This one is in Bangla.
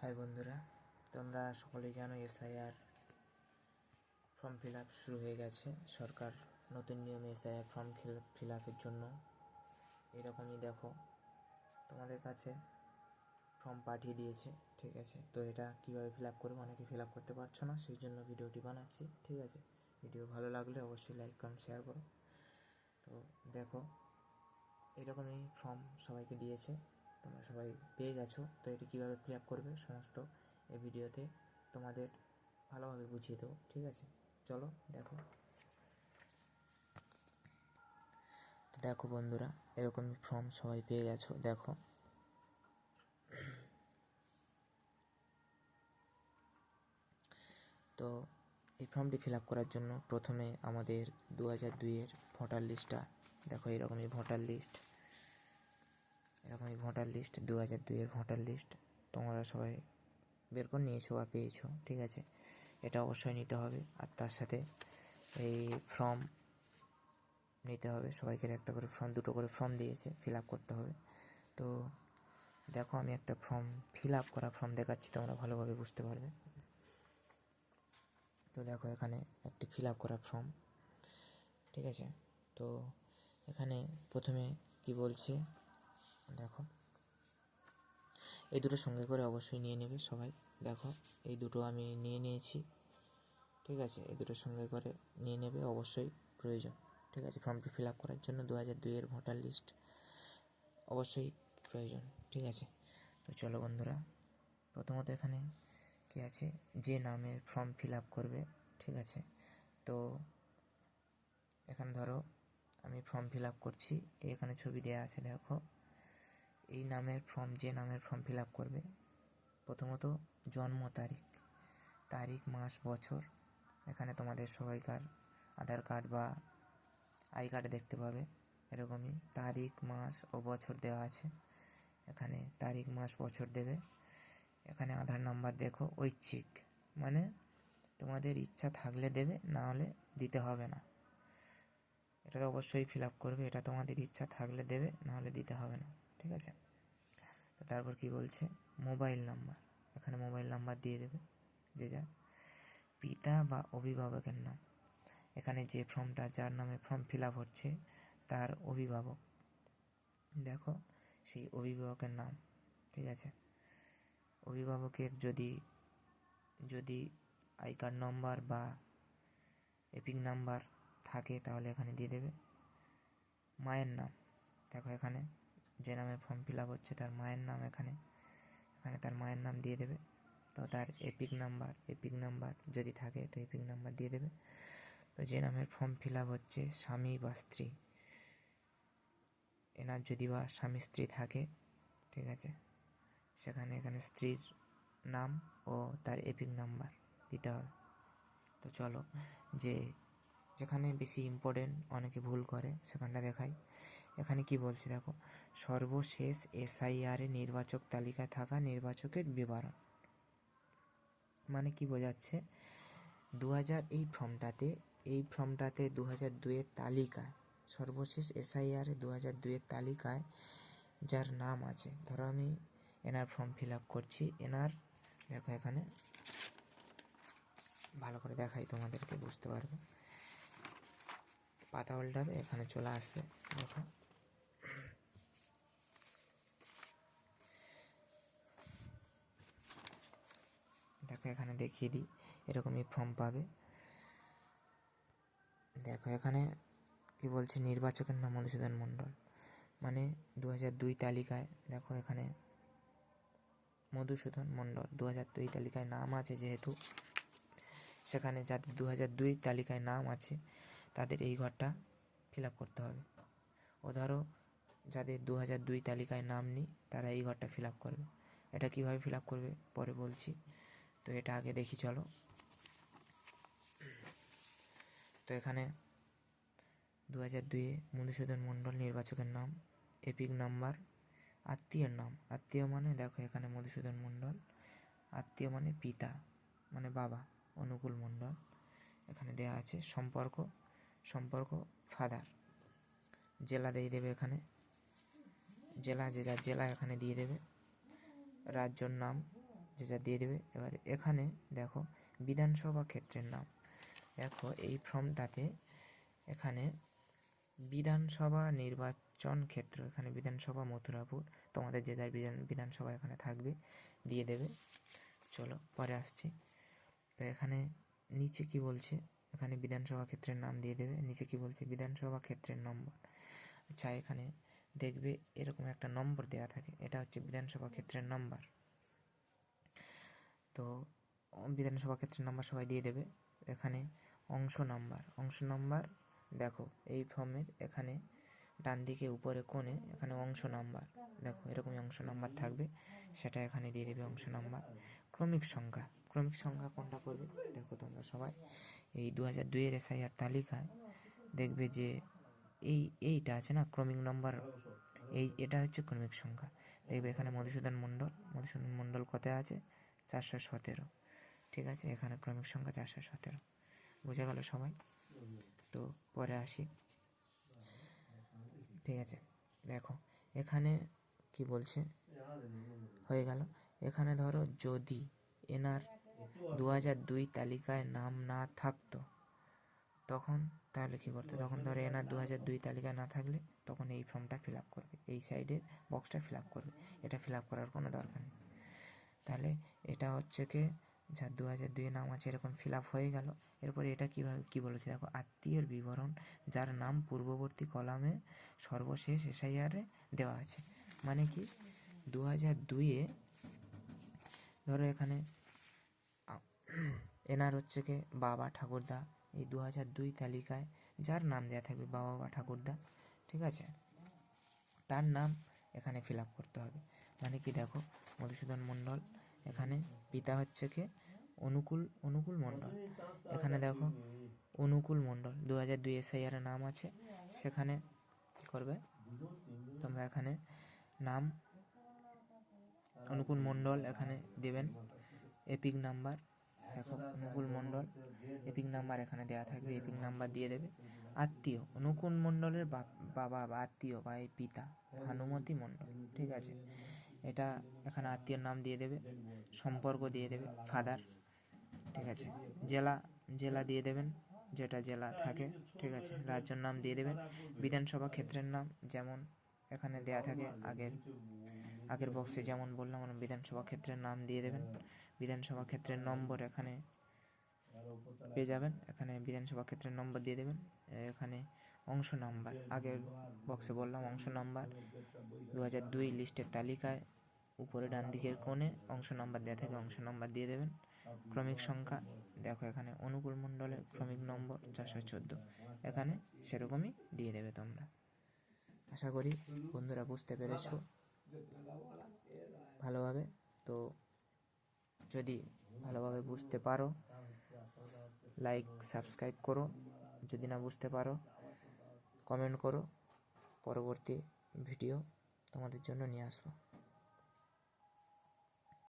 হাই বন্ধুরা, তোমরা সকলেই জানো এসআইআর ফর্ম ফিল আপ শুরু হয়ে গেছে। সরকার নতুন নিয়মে এসআইআর ফর্ম ফিল আপের জন্য এরকমই দেখো তোমাদের কাছে ফর্ম পাঠিয়ে দিয়েছে, ঠিক আছে? তো এটা কীভাবে ফিল আপ করব অনেকে ফিল আপ করতে পারছ না, সেই জন্য ভিডিওটি বানাচ্ছি, ঠিক আছে? ভিডিও ভালো লাগলে অবশ্যই লাইক, কমেন্ট শেয়ার করো। তো দেখো, এরকমই ফর্ম সবাইকে দিয়েছে। তোমরা সবাই পেয়ে গেছো। তো এটি কীভাবে ফিল আপ করবে সমস্ত এই ভিডিওতে তোমাদের ভালোভাবে বুঝিয়ে দেবো, ঠিক আছে? চলো, দেখো। তো দেখো বন্ধুরা এরকমই ফর্ম সবাই পেয়ে গেছো, দেখো। তো এই ফর্মটি ফিল আপ করার জন্য প্রথমে আমাদের দু হাজার দুইয়ের ভোটার লিস্টটা দেখো এরকমই ভোটার লিস্ট এরকমই ভোটার লিস্ট দু হাজার দুইয়ের ভোটার লিস্ট তোমরা সবাই বের করে নিয়েছো বা পেয়েছ, ঠিক আছে? এটা অবশ্যই নিতে হবে, আর তার সাথে এই ফর্ম নিতে হবে, সবাইকে একটা করে ফর্ম দুটো করে ফর্ম দিয়েছে ফিল আপ করতে হবে। তো দেখো আমি একটা ফর্ম ফিল আপ করা ফর্ম দেখাচ্ছি, তোমরা ভালোভাবে বুঝতে পারবে। তো দেখো এখানে একটি ফিল আপ করা ফর্ম ঠিক আছে? তো এখানে প্রথমে কি বলছে? দেখো। এই দুটো সঙ্গে করে অবশ্যই নিয়ে নেবে সবাই। দেখো, এই দুটো আমি নিয়ে নিয়েছি। ঠিক আছে, এই দুটোর সঙ্গে করে নিয়ে নেবে, অবশ্যই প্রয়োজন। ঠিক আছে ফর্মটি ফিল আপ করার জন্য দু হাজার দুইয়ের ভোটার লিস্ট অবশ্যই প্রয়োজন। ঠিক আছে, তো চলো বন্ধুরা, প্রথমত এখানে কী আছে? যে নামের ফর্ম ফিল আপ করবে, ঠিক আছে, তো এখানে ধরো আমি ফর্ম ফিল আপ করছি, এখানে ছবি দেওয়া আছে, দেখো। এই নামের ফর্ম যে নামের ফর্ম ফিল আপ করবে, প্রথমত জন্ম তারিখ তারিখ, মাস, বছর, এখানে তোমাদের সবাইকার আধার কার্ড বা আই কার্ডে দেখতে পাবে, এরকমই তারিখ, মাস ও বছর দেওয়া আছে, এখানে তারিখ, মাস, বছর দেবে, এখানে আধার নাম্বার দেখো, ঐচ্ছিক মানে তোমাদের ইচ্ছা থাকলে দেবে, না হলে দিতে হবে না, এটা তো অবশ্যই ফিল আপ করবে, এটা তোমাদের ইচ্ছা থাকলে দেবে, না হলে দিতে হবে না। ঠিক আছে? তো তারপর কি বলছে? Mobile number. এখানে মোবাইল নাম্বার দিয়ে দেবে। যে যা পিতা বা অভিভাবকের নাম। এখানে যে ফর্মটা, যার নামে ফর্ম ফিল আপ হচ্ছে, তার অভিভাবক। দেখো, সেই অভিভাবকের নাম। ঠিক আছে? অভিভাবকের যদি যদি আই কার্ড নম্বর বা এপিক নাম্বার থাকে, তাহলে এখানে দিয়ে দেবে। মায়ের নাম। দেখো এখানে। যে নামে ফর্ম ফিল আপ হচ্ছে, তার মায়ের নাম এখানে। এখানে তার মায়ের নাম দিয়ে দেবে। তো তার এপিক নাম্বার এপিক নাম্বার যদি থাকে, তো এপিক নাম্বার দিয়ে দেবে। তো যে নামের ফর্ম ফিল আপ হচ্ছে, স্বামী বা স্ত্রী। এনার যদি বা স্বামী স্ত্রী থাকে, ঠিক আছে? সেখানে এখানে স্ত্রীর নাম ও তার এপিক নাম্বার দিতে হবে। তো চলো, যে যেখানে বেশি ইম্পর্টেন্ট অনেকে ভুল করে, সেখানটা দেখাই। এখানে কি বলছে দেখো সর্বশেষ এসআইআরে নির্বাচক তালিকায় থাকা নির্বাচকের বিবরণ। মানে কি বোঝাচ্ছে? দু হাজার এই ফর্মটাতে এই ফর্মটাতে দু হাজার দুয়ের তালিকায়, সর্বশেষ এসআইআরে দু হাজার দুয়ের তালিকায় যার নাম আছে, ধরো আমি এনার ফর্ম ফিল আপ করছি, এনার, দেখো এখানে, ভালো করে দেখাই তোমাদেরকে, বুঝতে পারবে? পাতা উল্টাবে, এখানে চলে আসবে, দেখো। দেখো, এখানে দেখিয়ে দিই। এরকমই ফর্ম পাবে। দেখো, এখানে কি বলছে? নির্বাচকের নাম মধুসূদন মণ্ডল। মানে দু দুই তালিকায়, দেখো এখানে মধুসূদন মণ্ডল। দু দুই তালিকায় নাম আছে যেহেতু। সেখানে যাদের দু দুই তালিকায় নাম আছে, তাদের এই ঘরটা ফিল আপ করতে হবে। ও ধরো, যাদের দু দুই তালিকায় নাম নেই, তারা এই ঘরটা ফিল আপ করবে। এটা কীভাবে ফিল আপ করবে? পরে বলছি। তো এটা আগে দেখি, চলো। তো এখানে দু হাজার দুইয়ে মধুসূদন মণ্ডল নির্বাচকের নাম, এপিক নাম্বার, আত্মীয়ের নাম। আত্মীয় মানে দেখো এখানে মধুসূদন মণ্ডল, আত্মীয় মানে পিতা মানে বাবা, অনুকূল মণ্ডল। এখানে দেয়া আছে সম্পর্ক সম্পর্ক ফাদার। জেলা দিয়ে দেবে এখানে। জেলা যে যার জেলা এখানে দিয়ে দেবে। রাজ্যর নাম যে যা দিয়ে দেবে। এবার এখানে দেখো বিধানসভা ক্ষেত্রের নাম। দেখো এই ফর্মটাতে এখানে বিধানসভা নির্বাচন ক্ষেত্র, এখানে বিধানসভা মথুরাপুর, তোমাদের যে যার বিধান বিধানসভা এখানে থাকবে, দিয়ে দেবে। চলো পরে আসছি। তো এখানে নিচে কি বলছে? এখানে বিধানসভা ক্ষেত্রের নাম দিয়ে দেবে। নিচে কি বলছে? বিধানসভা ক্ষেত্রের নম্বর। আচ্ছা এখানে দেখবে এরকম একটা নম্বর দেওয়া থাকে। এটা হচ্ছে বিধানসভা ক্ষেত্রের নাম্বার। তো বিধানসভা ক্ষেত্রের নাম্বার সবাই দিয়ে দেবে। এখানে অংশ নাম্বার অংশ নাম্বার দেখো, এই ফর্মের এখানে ডান দিকে উপরে কোণে এখানে অংশ নাম্বার দেখো, এরকমই অংশ নাম্বার থাকবে। সেটা এখানে দিয়ে দেবে অংশ নাম্বার ক্রমিক সংখ্যা ক্রমিক সংখ্যা কোনটা করবে? দেখো তোমরা সবাই, এই দু হাজার দুইয়ের এসআইআর তালিকায় দেখবে যে এই, এইটা আছে না, ক্রমিক নম্বর এই, এটা হচ্ছে ক্রমিক সংখ্যা। দেখবে এখানে মধুসূদন মণ্ডল মধুসূদন মণ্ডল কত আছে? চারশো সতেরো। ঠিক আছে? এখানে ক্রমিক সংখ্যা চারশো সতেরো। বোঝা গেল সবাই? তো পরে আসি। ঠিক আছে? দেখো, এখানে কি বলছে? হয়ে গেল। এখানে ধরো যদি এনার দু হাজার দুই তালিকায় নাম না থাকতো, তখন তাহলে কী করতে? তখন ধরো এনার দু হাজার দুই তালিকা না থাকলে, তখন এই ফর্মটা ফিল আপ করবে। এই সাইডের বক্সটা ফিল আপ করবে। এটা ফিল আপ করার কোনো দরকার নেই। তাহলে এটা হচ্ছে কি, যা দু হাজার দুই নাম আছে, এরকম ফিল আপ হয়ে গেল। এরপরে এটা কীভাবে, কী বলেছে দেখো, আত্মীয়ের বিবরণ, যার নাম পূর্ববর্তী কলামে সর্বশেষ এসআইআরে দেওয়া আছে। মানে কি দু হাজার দুইয়ে ধরো এখানে এনার হচ্ছে কি, বাবা ঠাকুরদা, এই দু হাজার দুই তালিকায় যার নাম দেওয়া থাকবে, বাবা বা ঠাকুরদা, ঠিক আছে? তার নাম এখানে ফিল আপ করতে হবে। মানে কি দেখো, মধুসূদন মণ্ডল এখানে পিতা হচ্ছে কে? অনুকূল অনুকূল মণ্ডল। এখানে দেখো, অনুকূল মণ্ডল দু হাজার দুই এস এসআইআর নাম আছে। সেখানে কী করবে? তোমরা এখানে নাম, অনুকূল মণ্ডল এখানে দেবেন। এপিক নাম্বার, দেখো, অনুকূল মণ্ডল, এপিক নাম্বার এখানে দেওয়া থাকবে, এপিক নাম্বার দিয়ে দেবে। আত্মীয়, অনুকূল মণ্ডলের বাবা বা আত্মীয় বা এই পিতা, ভানুমতি মণ্ডল, ঠিক আছে? এটা এখানে আত্মীয়র নাম দিয়ে দেবে, সম্পর্ক দিয়ে দেবে ফাদার ঠিক আছে? জেলা জেলা দিয়ে দেবেন, যেটা জেলা থাকে, ঠিক আছে? রাজ্যের নাম দিয়ে দেবেন, বিধানসভা ক্ষেত্রের নাম যেমন এখানে দেয়া থাকে, আগের আগের বক্সে যেমন বললাম বিধানসভা ক্ষেত্রের নাম দিয়ে দেবেন, বিধানসভা ক্ষেত্রের নম্বর এখানে পেয়ে যাবেন, এখানে বিধানসভা ক্ষেত্রের নম্বর দিয়ে দেবেন, এখানে অংশ নাম্বার। আগের বক্সে বললাম অংশ নাম্বার। দু হাজার দুই লিস্টের তালিকায় উপরে ডান দিকের কোণে অংশ নাম্বার দেওয়া থাকে অংশ নাম্বার দিয়ে দেবেন। ক্রমিক সংখ্যা, দেখো এখানে অনুকূল মণ্ডলের ক্রমিক নম্বর চারশো চোদ্দ। এখানে সেরকমই দিয়ে দেবে তোমরা। আশা করি বন্ধুরা বুঝতে পেরেছ ভালোভাবে। তো যদি ভালোভাবে বুঝতে পারো লাইক সাবস্ক্রাইব করো। যদি না বুঝতে পারো কমেন্ট করো। পরবর্তী ভিডিও তোমাদের জন্য নিয়ে আসব।